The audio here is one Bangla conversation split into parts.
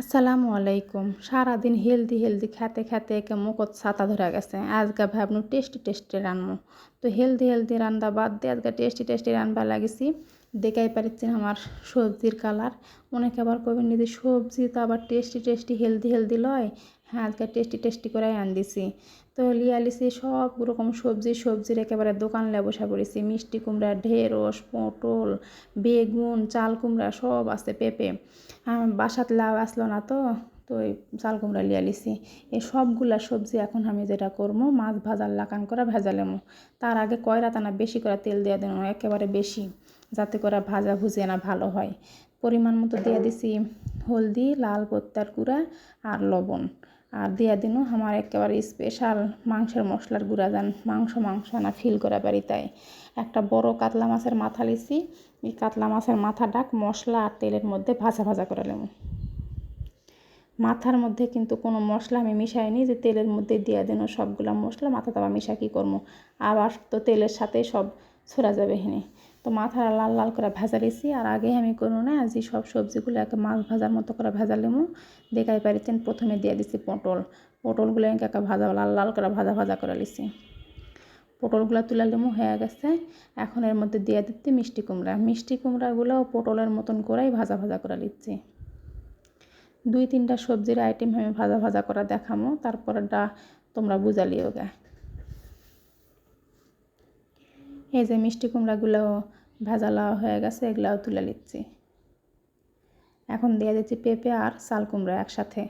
আসসালামু আলাইকুম। সারাদিন হেলদি হেলদি খেতে খেতে একে মুখত ছাতা ধরে গেছে। আজকে ভাবনু টেস্টি টেস্টি রানবো তো হেলদি হেলদি রান্দা বাদ দিয়ে আজকে টেস্টি টেস্টি রান্না লাগিছি। দেখাই পারিচ্ছি আমার সবজির কালার। অনেকে আবার কবেন যে সবজি তো আবার টেস্টি টেস্টি হেলদি হেলদি লয়। হ্যাঁ আজকে টেস্টি টেস্টি করে আন দিছি তো লিয়ালিছি সব রকম সবজি, সবজির একেবারে দোকান বসা পড়েছি। মিষ্টি কুমড়া, ঢেঁড়স, পটল, বেগুন, চাল কুমড়া সব আছে পেঁপে। বাসাত লাউ আসলো না তো তো ওই চাল কুমড়া লিয়া লিছি এই সবগুলা সবজি এখন আমি যেটা করব মাছ ভাজার লাকান করে ভেজালেমো তার আগে কয়রা তানা বেশি করে তেল দেওয়া দেবো একেবারে বেশি। যাতে করে ভাজা ভুজিয়ে না ভালো হয়। পরিমাণ মতো দিয়ে দিছি হলদি, লাল পত্তার গুঁড়া আর লবণ। আর দিয়া দিন আমার একেবারে স্পেশাল মাংসের মশলার গুঁড়া, যান মাংস মাংস না ফিল করা পারি তাই একটা বড় কাতলা মাছের মাথা লিছি এই কাতলা মাছের মাথা ডাক মশলা আর তেলের মধ্যে ভাজা ভাজা করে নেব। মাথার মধ্যে কিন্তু কোনো মশলা আমি মিশাইনি যে তেলের মধ্যে দিয়ে দেন সবগুলা মশলা, মাথা তাবা মিশা কী করব? আবার তো তেলের সাথে সব ছড়া যাবে হেনে। তো মাথা লাল লাল করে ভেজা লিছি আর আগে আমি করব না আজ সব সবজিগুলো একে মাছ ভাজার মতো করে ভেজা লেমু দেখাই পারিছেন প্রথমে দিয়ে দিছি পটল। পটলগুলো একে ভাজা, লাল লাল করে ভাজা ভাজা করে লিছি পটলগুলো তুলে লেমু হয়ে গেছে। এখন এর মধ্যে দিয়ে দিচ্ছি মিষ্টি কুমড়া। মিষ্টি কুমড়াগুলো পটলের মতন করেই ভাজা ভাজা করে নিচ্ছি। দুই, তিনটা সবজির আইটেম আমি ভাজা ভাজা করা দেখামো। তারপরটা তোমরা বুঝালিও গে। এই যে মিষ্টি কুমড়াগুলোও ভেজালা হয়ে গেছে, এগুলাও তুলে নিচ্ছি। এখন দিয়ে দিচ্ছি পেঁপে আর চাল কুমড়া একসাথে।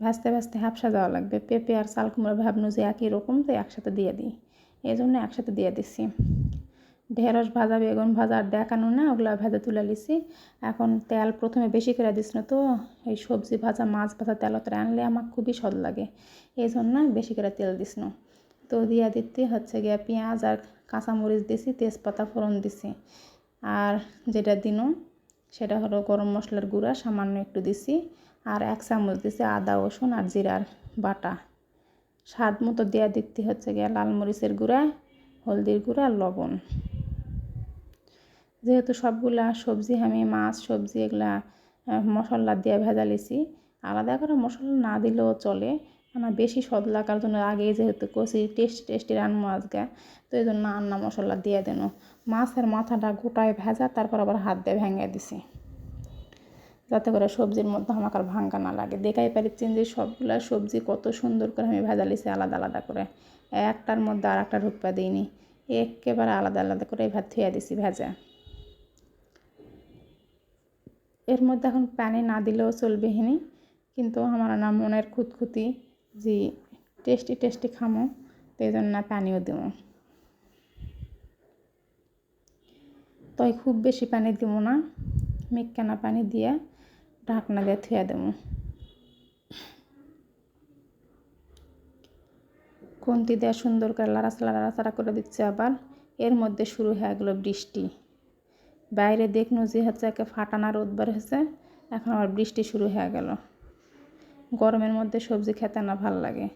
ভাজতে ভাজতে হাফসা যাওয়া লাগবে। পেঁপে আর চাল কুমড়া ভাবনু যে একই রকম তো একসাথে দিয়ে দিই। এই জন্য একসাথে দিয়ে দিচ্ছি। ঢেঁড়স ভাজা, বেগুন ভাজা আর দেখানো না, ওগুলো ভেজে তুলে লিছি এখন তেল প্রথমে বেশি করে দিস না তো, এই সবজি ভাজা, মাছ ভাজা তেল করে আনলে আমার খুবই স্বাদ লাগে। এই জন্য বেশি করে তেল দিস না। তো দিয়ে দিতে হচ্ছে গিয়ে পেঁয়াজ আর কাঁচামরিচ দিছি, তেজপাতা, ফোড়ন দিছি। আর যেটা দিনও সেটা হলো গরম মশলার গুঁড়া, সামান্য একটু দিছি। আর এক চামচ দিছি আদা, রসুন আর জিরার বাটা। স্বাদ মতো দেওয়া দিতে হচ্ছে গিয়ে লাল মরিচের গুঁড়া, হলদির গুঁড়া, আর লবণ। যেহেতু সবগুলা সবজি আমি, মাছ, সবজি এগুলা মশলা দিয়ে ভেজা লিছি আলাদা করে মশলা না দিলেও চলে। আমার বেশি স্বাদ লাগার জন্য আগেই যেহেতু কষি টেস্টি টেস্টি রান্না আজকে, তো এই জন্য আন্না মশলা দিয়ে দেন। মাছের মাথাটা গোটায় ভেজা, তারপর আবার হাত দিয়ে ভেঙে দিছি। যাতে করে সবজির মধ্যে আমাকে ভাঙ্গা না লাগে। দেখাই পারিচ্ছেন যে সবগুলা সবজি কত সুন্দর করে আমি ভেজা লিছি আলাদা আলাদা করে। একটার মধ্যে আর একটা ঢুকপা দিইনি। একেবারে আলাদা আলাদা করে ভাত থুয়ে দিছি ভেজা। এর মধ্যে এখন পানি না দিলেও চলবে হিনি কিন্তু আমার না মনের খুঁতখুতি যে টেস্টি টেস্টি খামো তো এই জন্য পানিও দেবো তাই খুব বেশি পানি দিব না, মিক্কানা পানি দিয়ে ঢাকনা দিয়ে থুয়ে দেব খুন্তি দেওয়া সুন্দর করে লাড়াচাড়া লাড়াচাড়া করে দিচ্ছে আবার, এর মধ্যে শুরু হয়ে গেলো বৃষ্টি। বাইরে দেখনু যে হচ্ছে একে ফাটানা রোদ বার হয়েছে, এখন আবার বৃষ্টি শুরু হয়ে গেল। গরমের মধ্যে সবজি খেতে না ভালো লাগে।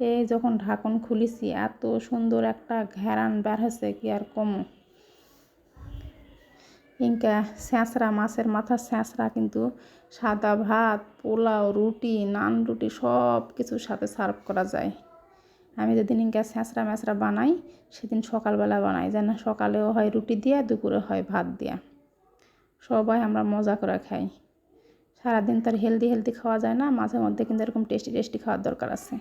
এই যখন ঢাকন খুলিছি, এত সুন্দর একটা ঘেরান বের হয়েছে, কি আর কম। ইনকা স্যাঁচড়া, মাছের মাথা স্যাঁচড়া, কিন্তু সাদা ভাত, পোলাও, রুটি, নান রুটি সব কিছুর সাথে সার্ভ করা যায়। আমি যেদিন ইনকা স্যাঁচড়া ম্যাঁচড়া বানাই, সেদিন সকালবেলা বানাই। যেন সকালেও হয় রুটি দিয়া, দুপুরে হয় ভাত দিয়া। সবাই আমরা মজা করে খাই। সারাদিন আর হেলদি হেলদি খাওয়া যায় না। মাঝে মধ্যে কিন্তু এরকম টেস্টি টেস্টি খাওয়ার দরকার আছে।